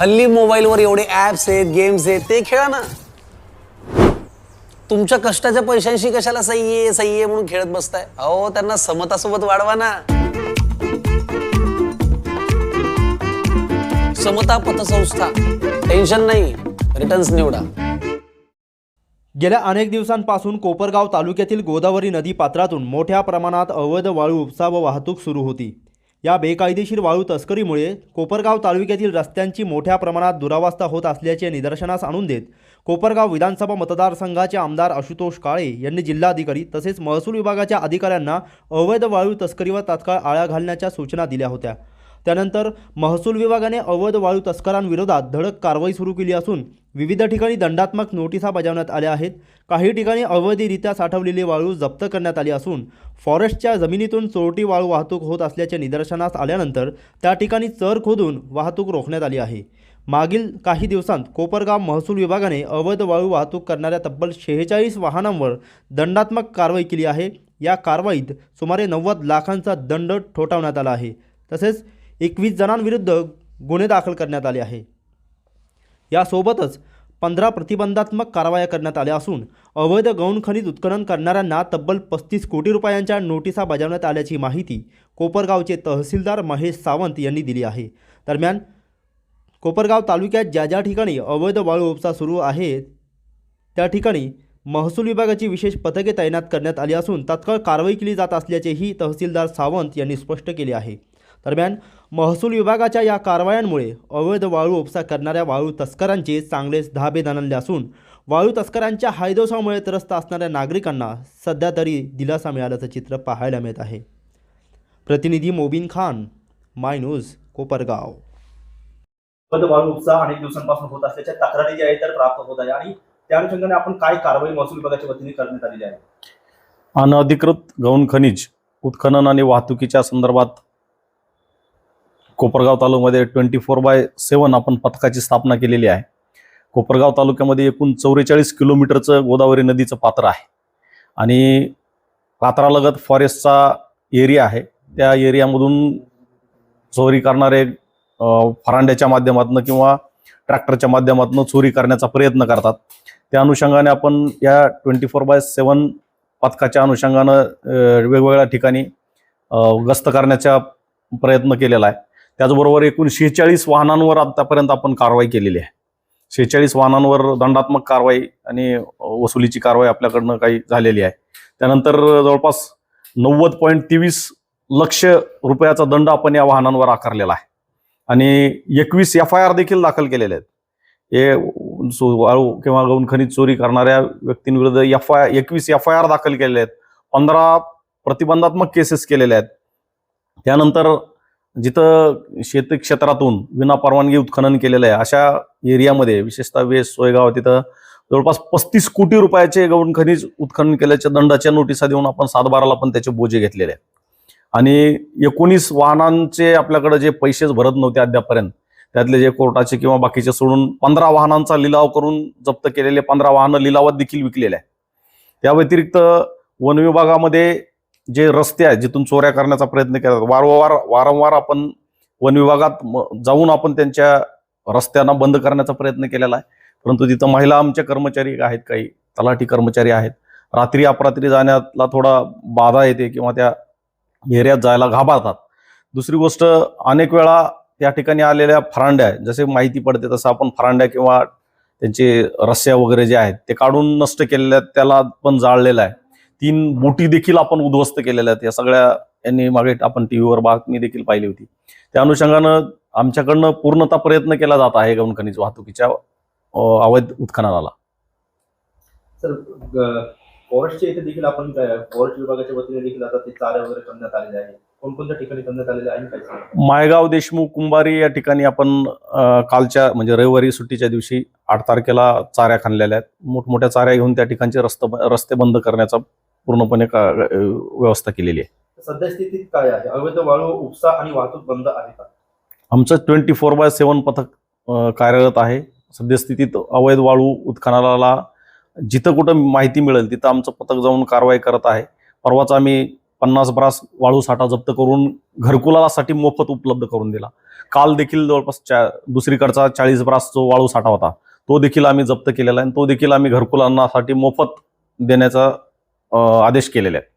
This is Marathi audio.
हल्ली मोबाईलवर एवढे ऍप्स आहेत गेम्स आहेत ते खेळा ना. तुमच्या कष्टाच्या पैशांशी कशाला सही आहे सही आहे म्हणून खेळत बसताय? अहो त्यांना समतासोबत वाढवा ना. समता पतसंस्था. टेन्शन नाही रिटर्न्स निवडा. गेल्या अनेक दिवसांपासून कोपरगाव तालुक्यातील गोदावरी नदी पात्रातून मोठ्या प्रमाणात अवैध वाळू उपसा व वाहतूक सुरू होती. या बेकायदेशीर वाळू तस्करीमुळे कोपरगाव तालुक्यातील रस्त्यांची मोठ्या प्रमाणात दुरावस्था होत असल्याचे निदर्शनास आणून देत कोपरगाव विधानसभा मतदारसंघाचे आमदार आशुतोष काळे यांनी जिल्हाधिकारी तसेच महसूल विभागाच्या अधिकाऱ्यांना अवैध वाळू तस्करीवर तात्काळ आळा घालण्याच्या सूचना दिल्या होत्या. त्यानंतर महसूल विभागाने अवैध वाळू तस्करांविरोधात धडक कारवाई सुरू केली असून विविध ठिकाणी दंडात्मक नोटिसा बजावण्यात आल्या आहेत. काही ठिकाणी अवैधरित्या साठवलेली वाळू जप्त करण्यात आली असून फॉरेस्टच्या जमिनीतून चोरटी वाळू वाहतूक होत असल्याचे निदर्शनास आल्यानंतर त्या ठिकाणी चर खोदून वाहतूक रोखण्यात आली आहे. मागील काही दिवसांत कोपरगाव महसूल विभागाने अवैध वाळू वाहतूक करणाऱ्या तब्बल शेहेचाळीस वाहनांवर दंडात्मक कारवाई केली आहे. या कारवाईत सुमारे नव्वद लाखांचा दंड ठोठावण्यात आला आहे. तसेच एकवीस जणांविरुद्ध गुन्हे दाखल करण्यात आले आहे. यासोबतच पंधरा प्रतिबंधात्मक कारवाया करण्यात आल्या असून अवैध गौण खनिज उत्खनन करणाऱ्यांना तब्बल पस्तीस कोटी रुपयांच्या नोटिसा बजावण्यात आल्याची माहिती कोपरगावचे तहसीलदार महेश सावंत यांनी दिली आहे. दरम्यान कोपरगाव तालुक्यात ज्या ज्या ठिकाणी अवैध वाळू उपसा सुरू आहे त्या ठिकाणी महसूल विभागाची विशेष पथके तैनात करण्यात आली असून तात्काळ कारवाई केली जात असल्याचेही तहसीलदार सावंत यांनी स्पष्ट केले आहे. दरम्यान महसूल विभागाच्या या कारवायांमुळे अवैध वाळू उपसा करणाऱ्या वाळू तस्करांचे चांगलेच धाबे दणले असून वाळू तस्करांच्या हायदोसामुळे त्रस्त असणाऱ्या नागरिकांना सध्या तरी दिलासा मिळाल्याचं चित्र पाहायला मिळत आहे. प्रतिनिधी मोबिन खान माय न्यूज कोपरगाव. वाळू उपसा अनेक दिवसांपासून होत असल्याच्या तक्रारी ज्या आहेत त्या प्राप्त होत आहे आणि त्या अनुषंगाने आपण काय कारवाई महसूल विभागाच्या वतीने करण्यात आलेली आहे? अनधिकृत गौण खनिज उत्खनन आणि वाहतुकीच्या संदर्भात कोपरगाव तालुक्यामध्ये ट्वेंटी फोर बाय सेवन आपण पथकाची स्थापना केलेली आहे. कोपरगाव तालुक्यामध्ये एकूण चौवेचाळीस किलोमीटरचं गोदावरी नदीचं पात्र आहे. आणि पात्रालगत फॉरेस्टचा एरिया आहे. त्या एरियामधून चोरी करणारे फरांड्याच्या माध्यमातून किंवा ट्रॅक्टरच्या माध्यमातून चोरी करण्याचा प्रयत्न करतात. त्या अनुषंगाने आपण या ट्वेंटी फोर बाय सेवन पथकाच्या अनुषंगानं वेगवेगळ्या ठिकाणी गस्त करण्याचा प्रयत्न केलेला आहे. त्याचबरोबर एकूण शेहेचाळीस वाहनांवर आतापर्यंत आपण कारवाई केलेली आहे. शेहेचाळीस वाहनांवर दंडात्मक कारवाई आणि वसुलीची कारवाई आपल्याकडनं काही झालेली आहे. त्यानंतर जवळपास नव्वद पॉईंट तेवीस लक्ष रुपयाचा दंड आपण या वाहनांवर आकारलेला आहे. आणि एकवीस एफ आय आर देखील दाखल केलेले आहेत. हे वाळू किंवा गौण खनिज चोरी करणाऱ्या व्यक्तींविरुद्ध एफ आय एकवीस एफ आय आर दाखल केलेले आहेत. पंधरा प्रतिबंधात्मक केसेस केलेल्या आहेत. त्यानंतर जिथं शेती क्षेत्रातून विना परवानगी उत्खनन केलेलं आहे अशा एरियामध्ये विशेषतः वेस सोयगाव तिथं जवळपास पस्तीस कोटी रुपयाचे गौण खनिज उत्खनन केल्याच्या दंडाच्या नोटिसा देऊन आपण सातबाराला पण त्याचे बोजे घेतलेले आहेत. आणि एकोणीस वाहनांचे आपल्याकडे जे पैसेच भरत नव्हते अद्यापर्यंत त्यातले जे कोर्टाचे किंवा बाकीचे सोडून पंधरा वाहनांचा लिलाव करून जप्त केलेले पंधरा वाहनं लिलावात देखील विकलेले आहे त्या व्यतिरिक्त वन विभागामध्ये जे रस्ते आहेत जिथून चोऱ्या करण्याचा प्रयत्न केला वारंवार वारंवार आपण वन विभागात जाऊन आपण त्यांच्या रस्त्यांना बंद करण्याचा प्रयत्न केलेला आहे. परंतु तिथं महिला आमच्या कर्मचारी आहेत काही तलाठी कर्मचारी आहेत. रात्री अपरात्री जाण्यातला थोडा बाधा येते किंवा त्या एरियात जायला घाबरतात. दुसरी गोष्ट अनेक वेळा त्या ठिकाणी आलेल्या फरांड्या जसे माहिती पडते तसं आपण फरांड्या किंवा त्यांचे रस्स्या वगैरे जे आहेत ते काढून नष्ट केलेल्या आहेत त्याला पण जाळलेलं आहे. तीन बोटी देखील आपण उद्ध्वस्त केलेल्या आहेत. या सगळ्या यांनी मागे आपण टी व्हीवर बातमी देखील पाहिली होती. त्या अनुषंगानं आमच्याकडनं पूर्णतः प्रयत्न केला जात आहे गौण खनिज वाहतुकीच्या अवैध उत्खननाला. तर फॉरेस्टच्या इथे देखील आपण फॉरेस्ट विभागाच्या वतीने देखील आता ते चारे वगैरे करण्यात आलेले आहे कोणकोणत्या ठिकाणी करण्यात आलेले आहे? मायगाव देशमुख कुंभारी या ठिकाणी आपण कालच्या म्हणजे रविवारी सुट्टीच्या दिवशी आठ तारखेला चाऱ्या खाणलेल्या आहेत. मोठमोठ्या चाऱ्या घेऊन त्या ठिकाणचे रस्ते रस्ते बंद करण्याचा पूर्णपणे का व्यवस्था केलेली आहे. सध्या स्थितीत काय आहे? अवैध वाळू उपसा आणि वाहतूक बंद आहे का? आमचं ट्वेंटी फोर बाय सेवन पथक कार्यरत आहे. सद्यस्थितीत अवैध वाळू उत्खननाला जिथं कुठं माहिती मिळेल तिथं आमचं पथक जाऊन कारवाई करत आहे. परवाच आम्ही पन्नास ब्रास वाळू साठा जप्त करून घरकुलासाठी मोफत उपलब्ध करून दिला. काल देखील जवळपास चा दुसरीकडचा चाळीस ब्रास जो वाळू साठा होता. तो देखील आम्ही जप्त केलेला आहे आणि तो देखील आम्ही घरकुलांसाठी मोफत देण्याचा आदेश केलेले आहेत.